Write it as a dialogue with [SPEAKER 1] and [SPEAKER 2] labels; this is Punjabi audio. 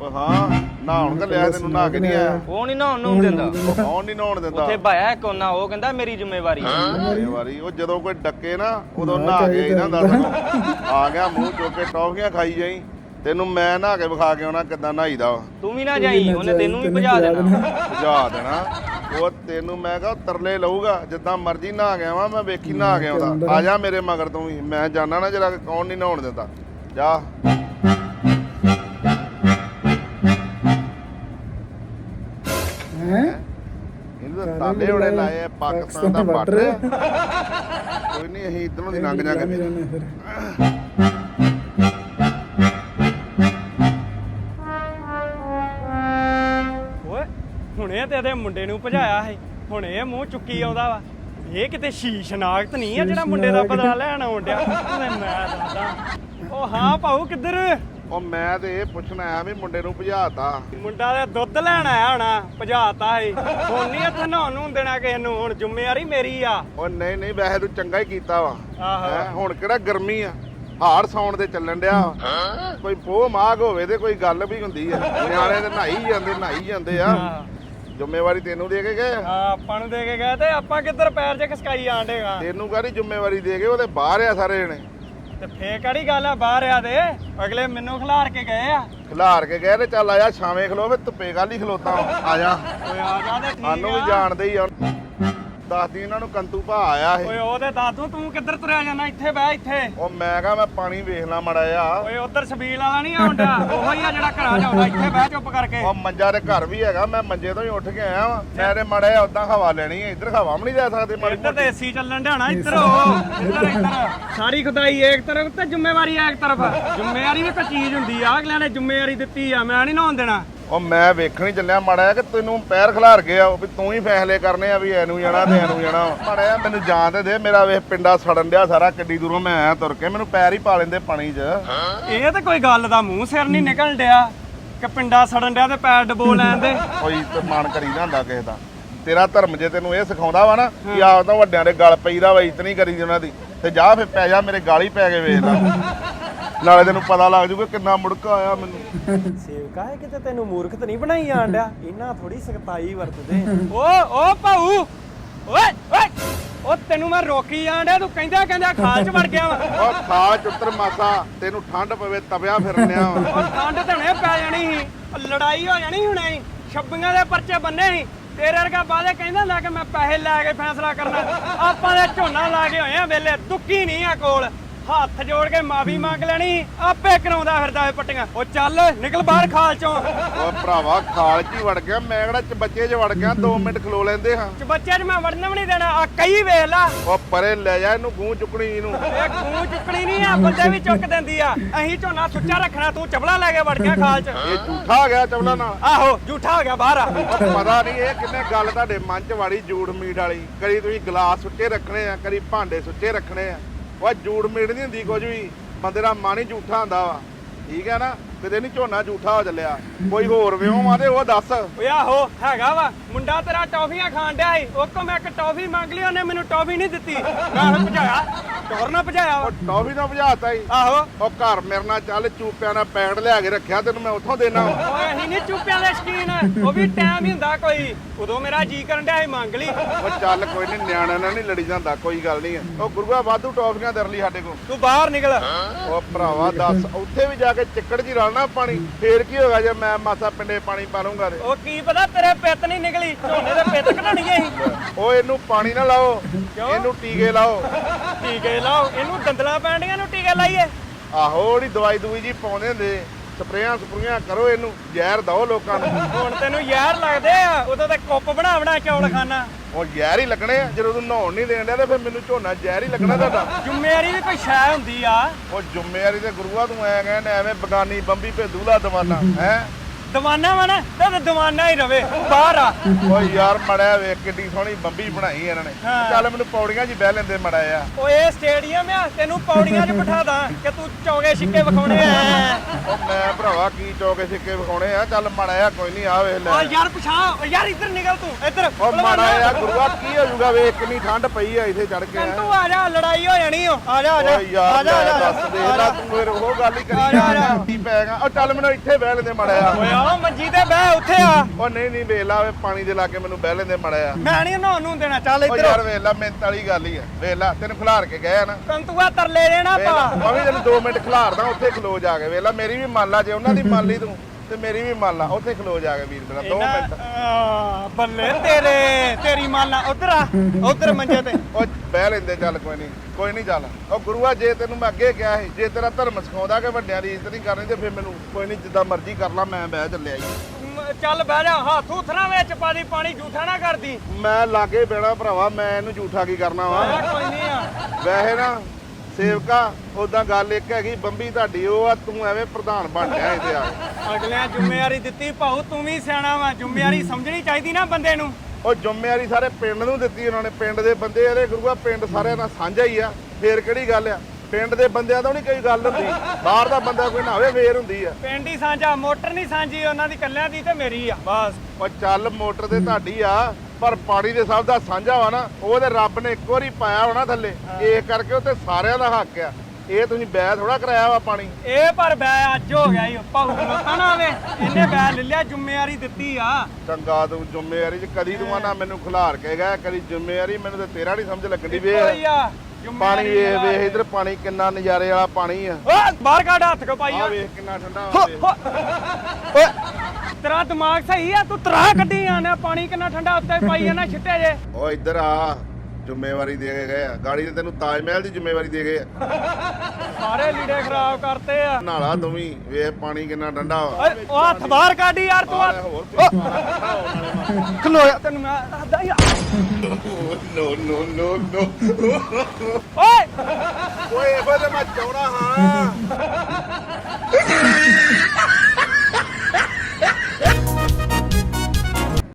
[SPEAKER 1] ਓ ਹਾਂ ਨਹਾਉਣ ਘੱਲਿਆ ਤੈਨੂੰ ਨਹਾ ਕੇ ਨਹੀਂ ਆਇਆ।
[SPEAKER 2] ਉਹ ਨਹੀਂ ਨਹਾਉਣ ਨੂੰ ਦਿੰਦਾ?
[SPEAKER 1] ਕੌਣ ਨਹੀਂ ਨਹਾਉਣ ਦਿੰਦਾ?
[SPEAKER 2] ਉੱਥੇ ਭਾਇਆ ਇੱਕ ਉਹਨਾਂ ਉਹ ਕਹਿੰਦਾ ਮੇਰੀ ਜ਼ਿੰਮੇਵਾਰੀ
[SPEAKER 1] ਇਹ ਵਾਰੀ ਉਹ ਜਦੋਂ ਕੋਈ ਡੱਕੇ ਨਾ ਉਦੋਂ ਨਹਾ ਕੇ ਹੀ ਨਾ ਦੱਸ ਆ ਗਿਆ ਮੂੰਹ ਚੁੱਕ ਕੇ ਟੌਫੀਆਂ ਖਾਈ ਜਾਈ। ਤੈਨੂੰ ਮੈਂ ਨਹਾ ਕੇ ਵਿਖਾ ਕੇ ਆਉਣਾ ਕਿੱਦਾਂ ਨਹਾਈਦਾ ਵਾ।
[SPEAKER 2] ਤੂੰ ਵੀ ਨਾ ਜਾਈ ਉਹਨੇ ਤੈਨੂੰ ਵੀ ਭਜਾ ਦੇਣਾ।
[SPEAKER 1] ਭਜਾ ਦੇਣਾ। ਉਹ ਤੈਨੂੰ ਮੈਂ ਕਹਾ ਤਰਲੇ ਲਊਗਾ ਜਿੱਦਾਂ ਮਰਜ਼ੀ ਨਹਾ ਗਿਆ ਵਾਂ ਮੈਂ ਵੇਖੀ ਨਹਾ ਕੇ ਆਉਂਦਾ। ਆ ਜਾ ਮੇਰੇ ਮਗਰ ਤੂੰ ਵੀ। ਮੈਂ ਜਾਣਾ ਨਾ ਜਰਾ ਕੌਣ ਨਹੀਂ ਨਹਾਉਣ ਦਿੰਦਾ। ਜਾ।
[SPEAKER 3] ਹੈ?
[SPEAKER 1] ਇਹਨੂੰ ਤਾਂ ਤਾਲੇ ਹੋਣੇ ਲਾਏ ਆ ਪਾਕਿਸਤਾਨ ਦਾ ਬਾਰਡਰ। ਕੋਈ ਨਹੀਂ ਅਸੀਂ ਇਧਰੋਂ ਦੀ ਲੰਘ ਜਾਗੇ
[SPEAKER 3] ਫਿਰ।
[SPEAKER 4] ਓਏ ਹੁਣੇ ਤੇ ਇਹਦੇ ਮੁੰਡੇ ਨੂੰ ਭਜਾਇਆ ਸੀ। ਹੁਣ ਇਹ ਮੂੰਹ ਚੁੱਕੀ ਆਉਂਦਾ ਵਾ। ਇਹ ਕਿਤੇ ਸ਼ੀਸ਼ ਨਾਗਤ ਨਹੀਂ ਆ ਜਿਹੜਾ ਮੁੰਡੇ ਦਾ ਬਦਲਾ ਲੈਣ ਆਉਣ ਡਿਆ। ਮੈਂ ਦੱਸਦਾ। ਉਹ ਹਾਂ ਭਾਊ ਕਿੱਧਰ?
[SPEAKER 1] ਉਹ ਮੈਂ ਤੇ ਇਹ ਪੁੱਛਣਾ ਆਇਆ ਵੀ ਮੁੰਡੇ ਨੂੰ ਭਜਾਤਾ।
[SPEAKER 4] ਮੁੰਡਾ ਦੇ ਦੁੱਧ ਲੈਣ ਆਇਆ ਹੋਣਾ ਭਜਾਤਾ ਸੀ। ਹੁਣ ਨਹੀਂ ਇੱਥੇ ਨਹਾਉਣ ਨੂੰ ਦੇਣਾ ਕਿਸੇ ਨੂੰ ਹੁਣ ਜ਼ਿੰਮੇਵਾਰੀ ਮੇਰੀ ਆ।
[SPEAKER 1] ਉਹ ਨਹੀਂ ਨਹੀਂ ਵੈਸੇ ਤੂੰ ਚੰਗਾ ਹੀ ਕੀਤਾ ਵਾ।
[SPEAKER 4] ਆਹੋ।
[SPEAKER 1] ਹੈਂ, ਹੁਣ ਕਿਹੜਾ ਗਰਮੀ ਆ? ਹਾੜ ਸੌਣ ਦੇ ਚੱਲਣ ਡਿਆ ਵਾ। ਕੋਈ ਪੋਹ ਮਾਗ ਹੋਵੇ ਤੇ ਕੋਈ ਗੱਲ ਵੀ ਹੁੰਦੀ ਆ। ਨਿਆਣੇ ਤੇ ਨਹਾਈ ਜਾਂਦੇ ਨਹਾਈ ਜਾਂਦੇ ਆ। ਜ਼ਿੰਮੇਵਾਰੀ ਤੈਨੂੰ ਦੇ ਕੇ ਗਏ? ਆ।
[SPEAKER 4] ਆ ਆਪਾਂ ਨੂੰ ਦੇ ਕੇ ਗਏ ਤੇ ਆਪਾਂ ਕਿੱਧਰ ਪੈਰ 'ਚ ਖਸਕਾਈ ਆਂਡੇਗਾ
[SPEAKER 1] ਤੈਨੂੰ ਕਾਹਦੀ ਜ਼ਿੰਮੇਵਾਰੀ ਦੇ ਗਏ ਉਹਦੇ ਬਾਹਰ ਆ ਸਾਰੇ ਜਣੇ।
[SPEAKER 4] ਤੇ ਫੇਰ ਕਿਹੜੀ ਗੱਲ ਆ? ਬਾਹਰ ਆ ਦੇ। ਅਗਲੇ ਮੈਨੂੰ ਖਿਲਾਰ ਕੇ ਗਏ ਆ।
[SPEAKER 1] ਖਿਲਾਰ ਕੇ ਗਏ ਤੇ ਚੱਲ ਆ ਜਾ ਛਾਵੇਂ ਖਲੋ ਵੇ ਧੁੱਪੇ ਗੱਲ ਹੀ ਖਲੋਤਾ। ਆ ਜਾ।
[SPEAKER 4] ਓਏ ਆ ਜਾ ਤੇ ਠੀਕ
[SPEAKER 1] ਸਾਨੂੰ ਵੀ
[SPEAKER 4] ਆ।
[SPEAKER 1] ਜਾਣਦੇ ਹੀ ਆ। ਦੱਸਦੀ ਇਹਨਾਂ ਨੂੰ ਕੰਤੂ ਭਾ ਆਇਆ
[SPEAKER 4] ਓਏ
[SPEAKER 1] ਇਹ
[SPEAKER 4] ਉਹਦੇ ਦਾਦੂ ਤੂੰ ਕਿੱਧਰ ਤੁਰਿਆ ਜਾਂਦਾ ਇੱਥੇ ਬਹਿ ਇੱਥੇ।
[SPEAKER 1] ਉਹ ਮੈਂ ਕਹਾ ਮੈਂ ਪਾਣੀ ਵੇਖ ਲਾਂ ਮੜਾ ਆ
[SPEAKER 4] ਓਏ ਉਧਰ ਸਬੀਲ ਵਾਲਾ ਨਹੀਂ ਆਉਂਦਾ ਉਹੋ ਹੀ ਆ ਜਿਹੜਾ ਘਰਾਂ ਜਾਉਂਦਾ ਇੱਥੇ ਬਹਿ ਚੁੱਪ ਕਰਕੇ।
[SPEAKER 1] ਉਹ ਮੰਜਾ ਦੇ ਘਰ ਵੀ ਹੈਗਾ ਮੈਂ ਮੰਜੇ ਤੋਂ ਹੀ ਉੱਠ ਕੇ ਆਇਆ ਵਾਂ। ਮੈਂ ਤੇ ਮੜਾ ਉਦਾਂ ਹਵਾ ਲੈਣੀ ਹੈ ਇੱਧਰ ਹਵਾ ਵੀ ਨਹੀਂ ਲੈ ਸਕਦੇ ਮਾੜੀ
[SPEAKER 4] ਇੱਧਰ ਤੇ ਏਸੀ ਚੱਲਣ ਡਿਆਣਾ ਇੱਧਰ ਹੋ ਇੱਧਰ ਇੱਧਰ। ਸਾਰੀ ਖੁਦਾਈ ਇੱਕ ਤਰਫ ਤੇ ਜ਼ਿੰਮੇਵਾਰੀ ਇੱਕ ਤਰਫ। ਜ਼ਿੰਮੇਵਾਰੀ ਵੀ ਕੋਈ ਚੀਜ਼ ਹੁੰਦੀ ਆ ਅਗਲਿਆਂ ਨੇ ਜ਼ਿੰਮੇਵਾਰੀ ਦਿੱਤੀ ਆ ਮੈਂ ਨਹੀਂ ਨਹਾਉਣ ਦੇਣਾ।
[SPEAKER 1] ਉਹ ਮੈਂ ਵੇਖਣ ਹੀ ਚੱਲਿਆ ਮਾੜਾ ਕਿ ਤੈਨੂੰ ਪੈਰ ਖਿਲਾਰ ਗਿਆ ਵੀ ਤੂੰ ਹੀ ਫੈਸਲੇ ਕਰਨੇ ਆ ਵੀ ਐਨੂੰ ਜਾਣਾ ਤੇ ਐਨੂੰ ਜਾਣਾ। ਮਾੜਾ ਮੈਨੂੰ ਜਾਣ ਤੇ ਦੇ ਮੇਰਾ ਵੇਖ ਪਿੰਡਾ ਸੜਨ ਡਿਆ ਸਾਰਾ ਕਿੱਡੀ ਦੂਰੋਂ ਮੈਂ ਆਇਆ ਤੁਰ ਕੇ ਮੈਨੂੰ ਪੈਰ ਹੀ ਪਾ ਲੈਂਦੇ ਪਾਣੀ 'ਚ।
[SPEAKER 4] ਇਹ ਤਾਂ ਕੋਈ ਗੱਲ ਦਾ ਮੂੰਹ ਸਿਰ ਨਹੀਂ ਨਿਕਲਣ ਡਿਆ ਕਿ ਪਿੰਡਾ ਸੜਨ ਡਿਆ ਤੇ ਪੈਰ ਡਬੋ ਲੈਣ ਦੇ।
[SPEAKER 1] ਕੋਈ ਤੇ ਮਾਣ ਕਰੀ ਜਾਂਦਾ ਕਿਸੇ ਦਾ। ਤੇਰਾ ਧਰਮ ਜੇ ਤੈਨੂੰ ਇਹ ਸਿਖਾਉਂਦਾ ਵਾ ਨਾ ਕਿ ਆਪ ਤਾਂ ਵੱਡਿਆਂ ਦੇ ਗਲ ਪਈਦਾ ਵਾ ਇੱਜ਼ਤ ਨਹੀਂ ਕਰੀ ਉਹਨਾਂ ਦੀ ਤੇ ਜਾ ਫਿਰ ਪੈ ਜਾ ਮੇਰੇ ਗਾਲ ਪੈ ਕੇ ਵੇਖ ਲੈ। ਨਾਲੇ ਤੈਨੂੰ ਪਤਾ ਲੱਗ ਜੂਗਾ ਕਿੰਨਾ ਮੁੜਕਾ ਆਇਆ ਮੈਨੂੰ।
[SPEAKER 4] ਸੇਵਕਾ ਹੈ ਕਿਤੇ ਤੈਨੂੰ ਮੂਰਖ ਤਾਂ ਨਹੀਂ ਬਣਾਈ ਜਾਣ ਡਿਆ? ਇਹਨਾਂ ਥੋੜੀ ਸਖਤਾਈ ਵਰਤਦੇ। ਓ ਓ ਭਾਊ ਓਏ ਓਏ ਓ ਤੈਨੂੰ ਮੈਂ ਰੋਕੀ ਜਾਣ ਡਿਆ ਤੂੰ ਕਹਿੰਦਾ ਕਹਿੰਦਾ ਖਾਲ ਚ ਵੜ ਗਿਆ ਵਾ।
[SPEAKER 1] ਉਹ ਖਾ ਚੁੱਤਰ ਮਾਸਾ ਤੈਨੂੰ ਠੰਡ ਪਵੇ ਤਵਿਆ ਫਿਰਨਿਆ ਵਾ।
[SPEAKER 4] ਓ ਠੰਡ ਤੇ ਹੁਣੇ ਪੈ ਜਾਣੀ ਸੀ ਓ ਲੜਾਈ ਹੋ ਜਾਣੀ ਹੁਣੇ ਹੀ ਛੱਬੀਆਂ ਦੇ ਪਰਚੇ ਬੰਨੇ ਸੀ। ਤੇਰੇ ਵਰਗਾ ਬਾਦੇ ਕਹਿੰਦਾ ਹੁੰਦਾ ਕਿ ਮੈਂ ਪੈਸੇ ਲੈ ਕੇ ਫੈਸਲਾ ਕਰਨਾ ਆਪਾਂ ਦੇ ਝੋਨਾ ਲਾ ਕੇ ਹੋਏ ਆ ਵੇਲੇ ਦੁੱਕੀ ਨਹੀਂ ਆ ਕੋਲ। ਹੱਥ ਜੋੜ ਕੇ ਮਾਫੀ ਮੰਗ ਲੈਣੀ ਆਪੇ ਕਰਾਉਂਦਾ ਫਿਰਦਾ ਏ ਪੱਟੀਆਂ। ਓ ਚੱਲ ਨਿਕਲ ਬਾਹਰ ਖਾਲ ਚੋਂ।
[SPEAKER 1] ਉਹ ਭਰਾਵਾ ਖਾਲ 'ਚ ਹੀ ਵੜ ਗਿਆ ਮੈਂ ਕਿਹੜਾ ਚ ਬੱਚੇ 'ਚ ਵੜ ਗਿਆ 2 ਮਿੰਟ ਖਲੋ ਲੈਂਦੇ ਹਾਂ।
[SPEAKER 4] ਚ ਬੱਚੇ ਨੂੰ ਮੈਂ ਵੜਨ ਵੀ ਨਹੀਂ ਦੇਣਾ ਆ ਕਈ ਵੇਖ ਲਾ।
[SPEAKER 1] ਉਹ ਪਰੇ ਲੈ ਜਾ ਇਹਨੂੰ ਗੂੰ ਚੁੱਕਣੀ ਇਹਨੂੰ।
[SPEAKER 4] ਇਹ ਗੂੰ ਚੁੱਕਣੀ ਨਹੀਂ ਆ ਬੰਦੇ ਵੀ ਚੁੱਕ ਦਿੰਦੀ ਆ। ਅਸੀਂ ਝੋਨਾ ਸੁੱਚਾ ਰੱਖਣਾ ਤੂੰ ਚਪਲਾ ਲੈ ਕੇ ਵੜ ਗਿਆ ਖਾਲ ਚ।
[SPEAKER 1] ਇਹ ਝੂਠਾ ਆ ਗਿਆ ਚਵਲਾ ਨਾਲ
[SPEAKER 4] ਆਹੋ ਝੂਠਾ ਹੋ ਗਿਆ ਬਾਹਰ ਆ।
[SPEAKER 1] ਉਹ ਪਤਾ ਨਹੀਂ ਇਹ ਕਿੰਨੇ ਗੱਲ ਤੁਹਾਡੇ ਮਨ 'ਚ ਵਾੜੀ ਜੂੜ ਮੀਟ ਵਾਲੀ। ਕਦੀ ਤੁਸੀਂ ਗਲਾਸ ਸੁੱਚੇ ਰੱਖਣੇ ਆ ਕਦੀ ਭਾਂਡੇ ਸੁੱਚੇ ਰੱਖਣੇ ਆ। ਉਹ ਜੂੜ ਮੀਟ ਨਹੀਂ ਹੁੰਦੀ ਕੁਝ ਵੀ। ਬੰਦੇ ਦਾ ਮਨ ਹੀ ਝੂਠਾ ਹੁੰਦਾ ਵਾ। ਠੀਕ ਹੈ ਨਾ? ਕਿਤੇ ਨਹੀਂ ਝੋਨਾ ਝੂਠਾ ਹੋ ਚੱਲਿਆ। ਕੋਈ ਹੋਰ ਵਿਉਂ ਆ ਤੇ ਉਹ ਦੱਸ।
[SPEAKER 4] ਓਏ ਆਹੋ ਹੈਗਾ ਵਾ। ਮੁੰਡਾ ਤੇਰਾ ਟੌਫੀਆਂ ਖਾਣ ਡਿਆ ਸੀ। ਉਹ ਕੋ ਮੈਂ ਇੱਕ ਟੌਫੀ ਮੰਗ ਲਈ ਉਹਨੇ ਮੈਨੂੰ ਟੌਫੀ ਨਹੀਂ ਦਿੱਤੀ। ਉਹਨੂੰ ਭਜਾਇਆ। ਟੌਰ ਨਾ ਭਜਾਇਆ ਵਾ।
[SPEAKER 1] ਉਹ ਟੌਫੀ ਤੋਂ ਭਜਾਤਾ ਹੀ।
[SPEAKER 4] ਆਹੋ।
[SPEAKER 1] ਉਹ ਘਰ ਮੇਰੇ ਨਾਲ ਚੱਲ ਚੂਪਿਆਂ ਨਾਲ ਪੈਕਟ ਲਿਆ ਕੇ ਰੱਖਿਆ ਤੈਨੂੰ ਮੈਂ ਉੱਥੋਂ ਦੇਣਾ।
[SPEAKER 4] ਨਹੀਂ ਚੁੱਪਿਆਂ ਦੇ ਸ਼ਕੀਨ। ਉਹ ਵੀ ਟਾਈਮ ਹੀ ਹੁੰਦਾ ਕੋਈ। ਉਦੋਂ ਮੇਰਾ ਜੀ ਕਰਨ ਡਿਆ ਸੀ ਮੰਗ ਲਈ।
[SPEAKER 1] ਉਹ ਚੱਲ ਕੋਈ ਨਹੀਂ ਨਿਆਣਿਆਂ ਨਾਲ ਨਹੀਂ ਲੜੀ ਜਾਂਦਾ ਕੋਈ ਗੱਲ ਨਹੀਂ ਉਹ ਗੁਰੂਆ ਵਾਧੂ ਟੌਫੀਆਂ ਦਰ ਲਈ ਸਾਡੇ ਕੋਲ।
[SPEAKER 4] ਤੂੰ ਬਾਹਰ ਨਿਕਲ।
[SPEAKER 1] ਉਹ ਭਰਾਵਾ ਦੱਸ ਉੱਥੇ ਵੀ ਜਾ ਕੇ ਚਿੱਕੜ ਜੀ ਰਲਣਾ ਪਾਣੀ। ਫੇਰ ਕੀ ਹੋਗਾ ਜੇ ਮੈਂ ਮਾਸਾ ਪਿੰਡੇ ਪਾਣੀ ਪਾ ਲੂੰਗਾ ਤੇ?
[SPEAKER 4] ਉਹ ਕੀ ਪਤਾ ਤੇਰੇ ਪਿੱਤ ਨਹੀਂ ਨਿਕਲੀ। ਝੋਨੇ ਦੇ ਪਿੱਤ ਕਢਾਉਣੀਏ ਸੀ।
[SPEAKER 1] ਉਹ ਇਹਨੂੰ ਪਾਣੀ ਨਾ ਲਾਓ ਇਹਨੂੰ ਟੀਕੇ ਲਾਓ।
[SPEAKER 4] ਟੀਕੇ ਲਾਓ। ਇਹਨੂੰ ਦੰਦਲਾਂ ਪੈਣੀਆਂ ਨੂੰ ਟੀਕੇ ਲਾਈਏ।
[SPEAKER 1] ਆਹੋ ਉਹਦੀ ਦਵਾਈ ਦੂਈ ਜੀ ਪਾਉਂਦੇ ਹੁੰਦੇ। ਸਪਰੇਆਂ ਸਪਰੂਆਂ ਕਰੋ ਇਹਨੂੰ ਜ਼ਹਿਰ ਦਓ ਲੋਕਾਂ ਨੂੰ।
[SPEAKER 4] ਹੁਣ ਤੈਨੂੰ ਯਾਰ ਲੱਗਦੇ ਆ ਉਦੋਂ ਤੇ ਕੁੱਪ ਬਣਾ ਬਣਾ ਚੌਲ ਖਾਣਾ
[SPEAKER 1] ਉਹ ਜ਼ਹਿਰ ਹੀ ਲੱਗਣੇ ਆ ਜਦੋਂ ਤੂੰ ਨਹਾਉਣ ਨਹੀਂ ਦੇਣ ਡਿਆ ਤੇ ਫਿਰ ਮੈਨੂੰ ਝੋਨਾ ਜ਼ਹਿਰ ਹੀ ਲੱਗਣਾ ਤੁਹਾਡਾ।
[SPEAKER 4] ਜ਼ਿੰਮੇਵਾਰੀ ਵੀ ਕੋਈ ਸ਼ੈ ਹੁੰਦੀ ਆ।
[SPEAKER 1] ਉਹ ਜ਼ਿੰਮੇਵਾਰੀ ਤੇ ਗੁਰੂਆ ਤੂੰ ਐ ਕਹਿੰਦਾ ਐਵੇਂ ਬਗਾਨੀ ਬੰਬੀ ਭੇਦੂਲਾ ਦਵਾਨਾ ਹੈ?
[SPEAKER 4] ਦਵਾਨਾ ਵਾ ਨਾ ਤੇ ਦਵਾਨਾ ਹੀ ਰਵੇ ਬਾਹਰ ਆ।
[SPEAKER 1] ਓ ਯਾਰ ਮੜਿਆ ਵੇਖ ਕਿੱਡੀ ਸੋਹਣੀ ਬੰਬੀ ਬਣਾਈ ਇਹਨਾਂ ਨੇ।
[SPEAKER 4] ਹਾਂ।
[SPEAKER 1] ਚੱਲ ਮੈਨੂੰ ਪੌੜੀਆਂ 'ਚ ਹੀ ਬਹਿ ਲੈਂਦੇ ਮੜਿਆ ਆ
[SPEAKER 4] ਓਏ ਇਹ ਸਟੇਡੀਅਮ ਆ ਤੈਨੂੰ ਪੌੜੀਆਂ 'ਚ ਬਿਠਾ ਦਾਂ ਕਿ ਤੂੰ ਚੌਗੇ ਛਿੱਕੇ ਵਿਖਾਉਣੇ ਆ।
[SPEAKER 1] ਓ ਮੈਂ ਭਰਾਵਾ ਕੀ ਚੌਕੇ ਸਿੱਕੇ ਵਿਖਾਉਣੇ ਆ? ਚੱਲ ਮੜਿਆ ਕੋਈ ਨਹੀਂ ਆ ਵੇਖ
[SPEAKER 4] ਓ
[SPEAKER 1] ਲੈ
[SPEAKER 4] ਯਾਰ ਪਛਾ ਓ ਯਾਰ ਇੱਧਰ ਨਿਕਲ ਤੂੰ ਇੱਧਰ।
[SPEAKER 1] ਓ ਮੜਿਆ ਗੁਰੂਆ ਕੀ ਜਾਊਗਾ ਵੇਖ ਕਿੰਨੀ ਠੰਡ ਪਈ ਆ ਇੱਥੇ ਚੜ ਕੇ
[SPEAKER 4] ਤੂੰ ਆ ਜਾ ਲੜਾਈ ਹੋ ਜਾਣੀ ਓ। ਆ ਜਾ ਆ ਜਾ
[SPEAKER 1] ਓਏ ਯਾਰ
[SPEAKER 4] ਆ ਜਾ ਆ ਜਾ
[SPEAKER 1] ਦੱਸ ਦੇ ਤੂੰ ਫਿਰ ਉਹ ਗੱਲ ਹੀ
[SPEAKER 4] ਜਾ, ਆ ਜਾ।
[SPEAKER 1] ਕਰੀ ਕੀ ਪੈਗਾ ਓ ਚੱਲ ਮੈਨੂੰ ਇੱਥੇ ਬਹਿ ਲੈਂਦੇ ਮੜਿਆ
[SPEAKER 4] ਓਏ ਆ ਮੰਜੀ ਤੇ ਬਹਿ ਉੱਥੇ ਆ।
[SPEAKER 1] ਓ ਨਹੀਂ ਨਹੀਂ ਵੇਖ ਲਾ ਵੇ ਪਾਣੀ ਦੇ ਲਾਗੇ ਮੈਨੂੰ ਬਹਿ ਲੈਂਦੇ ਮੜਿਆ
[SPEAKER 4] ਮੈਂ ਨਹੀਂ ਨਹਾਉਣ ਨੂੰ ਦੇਣਾ ਚੱਲ
[SPEAKER 1] ਓ
[SPEAKER 4] ਇੱਧਰ।
[SPEAKER 1] ਯਾਰ ਵੇਖ ਲਾ ਮਿੰਤ ਵਾਲੀ ਗੱਲ ਹੀ ਆ। ਵੇਖ ਲਾ ਤੈਨੂੰ ਖਿਲਾਰ ਕੇ ਗਏ ਆ ਨਾ।
[SPEAKER 4] ਕੰਤੂਆ ਤਰਲੇ
[SPEAKER 1] ਵੇਖ ਲਾ
[SPEAKER 4] ਪਾ।
[SPEAKER 1] ਮੈਂ ਵੀ ਤੈਨੂੰ 2 ਮਿੰਟ ਖਿਲਾਰਦਾ ਉੱਥੇ ਖਲੋ ਜਾ ਕੇ। ਵੇਖ ਲਾ ਮੇਰੀ ਵੀ ਮੰਨ ਲਾ ਜੇ ਉਹਨਾਂ ਦੀ ਮੰਨ ਲਈ ਤੂੰ। ਤੇ ਮੇਰੀ ਵੀ ਮੰਨ ਲਾ ਉੱਥੇ ਖਲੋ ਜਾ ਕੇ ਵੀਰ ਮੇਰਾ 2
[SPEAKER 4] ਇਹਨਾਂ-
[SPEAKER 1] ਮਿੰਟ।
[SPEAKER 4] ਬੱਲੇ ਤੇਰੇ ਤੇਰੀ ਮਾਲਾ ਉਧਰ ਆ ਉਧਰ ਮੰਜੇ ਤੇ।
[SPEAKER 1] ਉਹ ਬਹਿ ਲੈਂਦੇ ਚੱਲ ਕੋਈ ਨਹੀਂ ਕੋਈ ਨਹੀਂ ਚੱਲ। ਉਹ ਗੁਰੂਆ ਜੇ ਤੈਨੂੰ ਮੈਂ ਅੱਗੇ ਕਿਹਾ ਸੀ ਜੇ ਤੇਰਾ ਧਰਮ ਸਿਖਾਉਂਦਾ ਕਿ ਵੱਡਿਆਂ ਦੀ ਇੱਜ਼ਤ ਨਹੀਂ ਕਰਨੀ ਤੇ ਫਿਰ ਮੈਨੂੰ ਕੋਈ ਨਹੀਂ ਜਿੱਦਾਂ ਮਰਜ਼ੀ ਕਰ ਲਾ ਮੈਂ ਬਹਿ ਚੱਲਿਆ ਜੀ।
[SPEAKER 4] ਮ, ਚੱਲ ਬਹਿ ਜਾ ਹੱਥ ਉਥਰਾ ਵਿੱਚ ਪਾ ਦੀ ਪਾਣੀ ਝੂਠਾ ਨਾ ਕਰਦੀ।
[SPEAKER 1] ਮੈਂ ਲਾਗੇ ਬਹਿਣਾ ਭਰਾਵਾ ਮੈਂ ਇਹਨੂੰ ਝੂਠਾ ਕੀ ਕਰਨਾ ਵਾ?
[SPEAKER 4] ਕੋਈ ਨਹੀਂ ਆ।
[SPEAKER 1] ਵੈਸੇ ਨਾ ਸੇਵਕਾ ਉਦਾਂ ਗੱਲ ਇੱਕ ਹੈਗੀ ਬੰਬੀ ਤੁਹਾਡੀ ਉਹ ਆ ਤੂੰ ਐਵੇਂ ਪ੍ਰਧਾਨ ਬਣ ਗਿਆ ਇਹਦੇ ਆ।
[SPEAKER 4] ਅਗਲਿਆਂ ਜ਼ਿੰਮੇਵਾਰੀ ਦਿੱਤੀ ਭਾਉ ਤੂੰ ਵੀ ਸਿਆਣਾ ਵਾ ਜ਼ਿੰਮੇਵਾਰੀ ਸਮਝਣੀ ਚਾਹੀਦੀ ਨਾ ਬੰਦੇ ਨੂੰ।
[SPEAKER 1] ਉਹ ਜ਼ਿੰਮੇਵਾਰੀ ਸਾਰੇ ਪਿੰਡ ਨੂੰ ਦਿੱਤੀ ਉਹਨਾਂ ਨੇ ਪਿੰਡ ਦੇ ਬੰਦੇ ਇਹਦੇ ਗੁਰੂਆ ਪਿੰਡ ਸਾਰਿਆਂ ਨਾਲ ਸਾਂਝਾ ਹੀ ਆ ਫੇਰ ਕਿਹੜੀ ਗੱਲ ਆ? ਪਿੰਡ ਦੇ ਬੰਦਿਆਂ ਤੋਂ ਨਹੀਂ ਕੋਈ ਗੱਲ ਹੁੰਦੀ ਬਾਹਰ ਦਾ ਬੰਦਾ ਕੋਈ ਨਾ ਹੋਵੇ ਫੇਰ ਹੁੰਦੀ ਆ।
[SPEAKER 4] ਪਿੰਡ ਹੀ ਸਾਂਝਾ ਮੋਟਰ ਨਹੀਂ ਸਾਂਝੀ ਉਹਨਾਂ ਦੀ ਕੱਲਿਆਂ ਦੀ ਤੇ ਮੇਰੀ ਆ ਬਸ।
[SPEAKER 1] ਉਹ ਚੱਲ ਮੋਟਰ ਤੇ ਤੁਹਾਡੀ ਆ ਪਰ ਪਾਣੀ ਦੇ ਸਭ ਦਾ ਸਾਂਝਾ ਵਾ ਨਾ ਉਹ ਤੇ ਰੱਬ ਨੇ ਇੱਕ ਵਾਰੀ ਪਾਇਆ ਹੋਣਾ ਥੱਲੇ। ਇਹ ਕਰਕੇ ਉੱਤੇ ਸਾਰਿਆਂ ਦਾ ਹੱਕ ਆ। ਇਹ ਤੁਸੀਂ ਬੈ ਥੋੜਾ ਕਰਾਇਆ ਵਾ ਪਾਣੀ।
[SPEAKER 4] ਇਹ ਪਰ ਬੈ ਅੱਜ ਹੋ ਗਿਆ ਈ ਭਾਉ ਲੋਕਾਂ ਨਾ ਆਵੇ ਇਹਨੇ ਬੈ ਲੈ ਲਿਆ ਜ਼ਿੰਮੇਵਾਰੀ ਦਿੱਤੀ ਆ।
[SPEAKER 1] ਚੰਗਾ ਤੂੰ ਜ਼ਿੰਮੇਵਾਰੀ ਚ ਕਦੀ ਤੂੰ ਆਣਾ ਮੈਨੂੰ ਖਿਲਾਰ ਕੇ ਗਿਆ ਕਦੀ ਜ਼ਿੰਮੇਵਾਰੀ ਮੈਨੂੰ ਤੇ ਤੇਰਾ ਨਹੀਂ ਸਮਝ ਲੱਗਦੀ ਵੇ। ਪਾਣੀ ਵੇਖ ਵੇਖ ਇਧਰ ਪਾਣੀ ਕਿੰਨਾ ਨਜ਼ਾਰੇ ਵਾਲਾ ਪਾਣੀ ਆ।
[SPEAKER 4] ਬਾਹਰ ਕੱਢ ਹੱਥ ਕੋ ਪਾਈ
[SPEAKER 1] ਆ? ਵੇਖ ਕਿੰਨਾ ਠੰਡਾ ਵਾ।
[SPEAKER 4] ਓਏ। ਤੇਰਾ ਦਿਮਾਗ ਸਹੀ ਆ ਤੂੰ ਤਰਾ ਕੱਢੀ ਆਣਾ ਪਾਣੀ ਕਿੰਨਾ ਠੰਡਾ ਉੱਤੇ ਪਾਈ ਜਾਣਾ ਛਿੱਟੇ ਜੇ।
[SPEAKER 1] ਉਹ ਇੱਧਰ ਆ ਜ਼ਿੰਮੇਵਾਰੀ ਦੇ ਕੇ ਗਏ ਆ। ਗਾੜੀ ਨੇ ਤੈਨੂੰ ਤਾਜ ਮਹਿਲ ਦੀ ਜ਼ਿੰਮੇਵਾਰੀ ਦੇ ਗਏ ਆ।
[SPEAKER 4] ਸਾਰੇ ਲੀੜੇ ਖਰਾਬ ਕਰਤੇ ਆ।
[SPEAKER 1] ਨਾਲਾ ਤੂੰ ਵੀ ਵੇਖ ਪਾਣੀ ਕਿੰਨਾ ਠੰਡਾ ਵਾ।
[SPEAKER 4] ਓਏ ਉਹ ਹੱਥ ਬਾਹਰ ਕੱਢੀ ਯਾਰ ਤੂੰ ਹੱਥ
[SPEAKER 1] ਹੋਰ
[SPEAKER 4] ਖਲੋਇਆ ਤੈਨੂੰ ਮੈਂ ਦੱਸਦਾ ਯਾਰ।
[SPEAKER 1] ਨੋ ਨੋ ਨੋ ਨੋ।
[SPEAKER 4] ਓਏ!
[SPEAKER 1] ਓਏ ਇਹੋ ਤੇ ਮੈਂ ਚਾਹਣਾ ਹਾਂ।